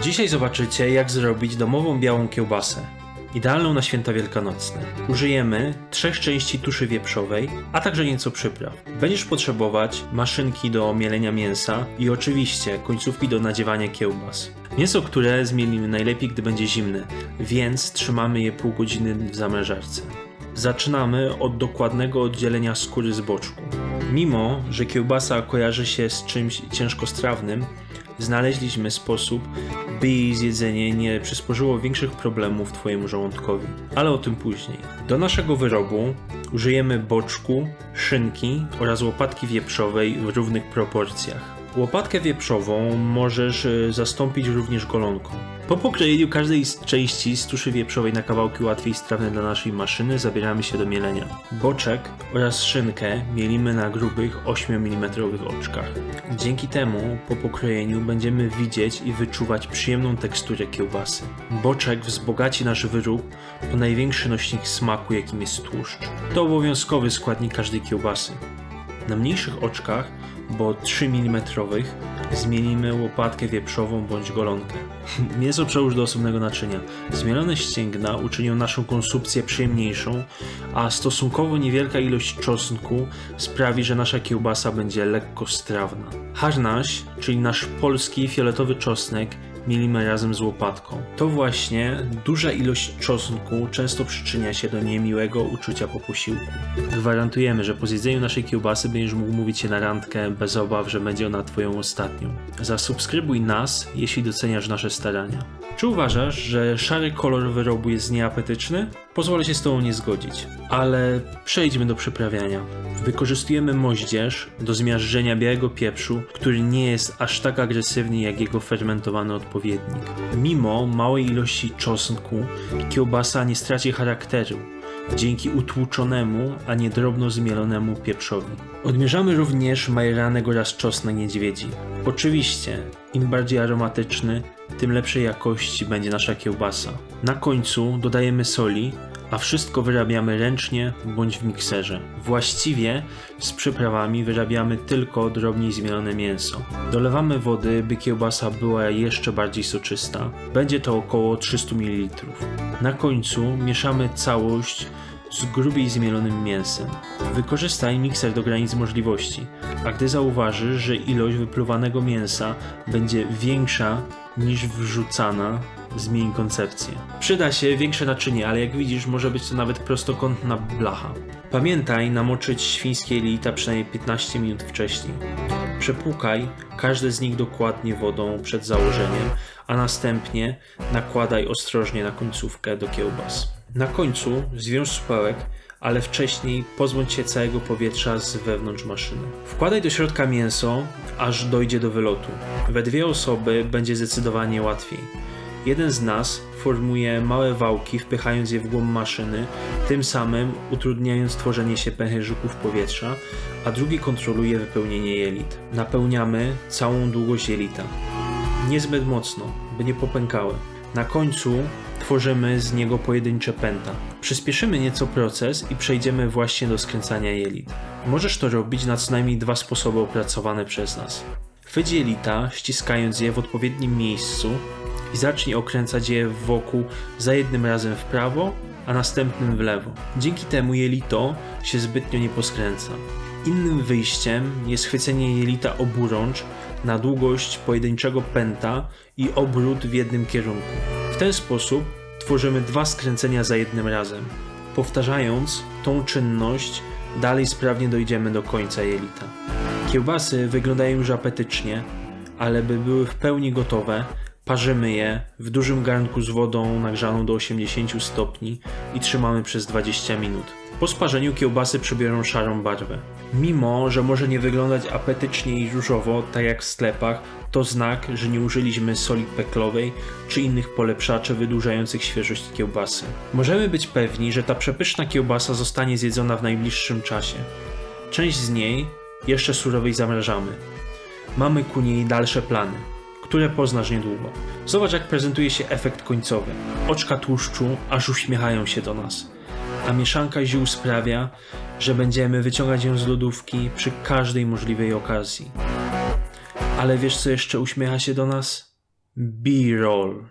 Dzisiaj zobaczycie, jak zrobić domową białą kiełbasę. Idealną na święta wielkanocne. Użyjemy trzech części tuszy wieprzowej, a także nieco przypraw. Będziesz potrzebować maszynki do mielenia mięsa i oczywiście końcówki do nadziewania kiełbas. Mięso, które zmielimy najlepiej, gdy będzie zimne, więc trzymamy je pół godziny w zamrażarce. Zaczynamy od dokładnego oddzielenia skóry z boczku. Mimo, że kiełbasa kojarzy się z czymś ciężkostrawnym, znaleźliśmy sposób, by jej zjedzenie nie przysporzyło większych problemów Twojemu żołądkowi. Ale o tym później. Do naszego wyrobu użyjemy boczku, szynki oraz łopatki wieprzowej w równych proporcjach. Łopatkę wieprzową możesz y, zastąpić również golonką. Po pokrojeniu każdej z części z wieprzowej na kawałki łatwiej strawne dla naszej maszyny zabieramy się do mielenia. Boczek oraz szynkę mielimy na grubych 8 mm oczkach. Dzięki temu po pokrojeniu będziemy widzieć i wyczuwać przyjemną teksturę kiełbasy. Boczek wzbogaci nasz wyrób o największy nośnik smaku jakim jest tłuszcz. To obowiązkowy składnik każdej kiełbasy. Na mniejszych oczkach, bo 3 mm, zmienimy łopatkę wieprzową bądź golonkę. Mięso przełóż do osobnego naczynia. Zmielone ścięgna uczynią naszą konsumpcję przyjemniejszą, a stosunkowo niewielka ilość czosnku sprawi, że nasza kiełbasa będzie lekko strawna. Harnaś, czyli nasz polski fioletowy czosnek, mielimy razem z łopatką. To właśnie duża ilość czosnku często przyczynia się do niemiłego uczucia po posiłku. Gwarantujemy, że po zjedzeniu naszej kiełbasy będziesz mógł mówić się na randkę bez obaw, że będzie ona twoją ostatnią. Zasubskrybuj nas, jeśli doceniasz nasze starania. Czy uważasz, że szary kolor wyrobu jest nieapetyczny? Pozwolę się z tobą nie zgodzić, ale przejdźmy do przyprawiania. Wykorzystujemy moździerz do zmiażdżenia białego pieprzu, który nie jest aż tak agresywny jak jego fermentowany odpowiednik. Mimo małej ilości czosnku, kiełbasa nie straci charakteru dzięki utłuczonemu, a nie drobno zmielonemu pieprzowi. Odmierzamy również majeranek oraz czosnek niedźwiedzi. Oczywiście, im bardziej aromatyczny, tym lepszej jakości będzie nasza kiełbasa. Na końcu dodajemy soli, a wszystko wyrabiamy ręcznie bądź w mikserze. Właściwie z przyprawami wyrabiamy tylko drobniej zmielone mięso. Dolewamy wody, by kiełbasa była jeszcze bardziej soczysta. Będzie to około 300 ml. Na końcu mieszamy całość z grubiej zmielonym mięsem. Wykorzystaj mikser do granic możliwości, a gdy zauważysz, że ilość wypluwanego mięsa będzie większa niż wrzucana, zmień koncepcję. Przyda się większe naczynie, ale jak widzisz, może być to nawet prostokątna blacha. Pamiętaj namoczyć świńskie jelita przynajmniej 15 minut wcześniej. Przepłukaj każde z nich dokładnie wodą przed założeniem, a następnie nakładaj ostrożnie na końcówkę do kiełbas. Na końcu zwiąż supełek, ale wcześniej pozbądź się całego powietrza z wewnątrz maszyny. Wkładaj do środka mięso, aż dojdzie do wylotu. We dwie osoby będzie zdecydowanie łatwiej. Jeden z nas formuje małe wałki, wpychając je w głąb maszyny, tym samym utrudniając tworzenie się pęcherzyków powietrza, a drugi kontroluje wypełnienie jelit. Napełniamy całą długość jelita. Niezbyt mocno, by nie popękały. Na końcu tworzymy z niego pojedyncze pęta. Przyspieszymy nieco proces i przejdziemy właśnie do skręcania jelit. Możesz to robić na co najmniej dwa sposoby opracowane przez nas. Chwyć jelita, ściskając je w odpowiednim miejscu i zacznij okręcać je wokół za jednym razem w prawo, a następnym w lewo. Dzięki temu jelito się zbytnio nie poskręca. Innym wyjściem jest chwycenie jelita oburącz na długość pojedynczego pęta i obrót w jednym kierunku. W ten sposób tworzymy dwa skręcenia za jednym razem. Powtarzając tą czynność, dalej sprawnie dojdziemy do końca jelita. Kiełbasy wyglądają już apetycznie, ale by były w pełni gotowe, parzymy je w dużym garnku z wodą nagrzaną do 80 stopni i trzymamy przez 20 minut. Po sparzeniu kiełbasy przybiorą szarą barwę. Mimo, że może nie wyglądać apetycznie i różowo, tak jak w sklepach, to znak, że nie użyliśmy soli peklowej czy innych polepszaczy wydłużających świeżość kiełbasy. Możemy być pewni, że ta przepyszna kiełbasa zostanie zjedzona w najbliższym czasie. Część z niej jeszcze surowej zamrażamy. Mamy ku niej dalsze plany, które poznasz niedługo. Zobacz, jak prezentuje się efekt końcowy. Oczka tłuszczu aż uśmiechają się do nas, a mieszanka ziół sprawia, że będziemy wyciągać ją z lodówki przy każdej możliwej okazji. Ale wiesz, co jeszcze uśmiecha się do nas? B-roll.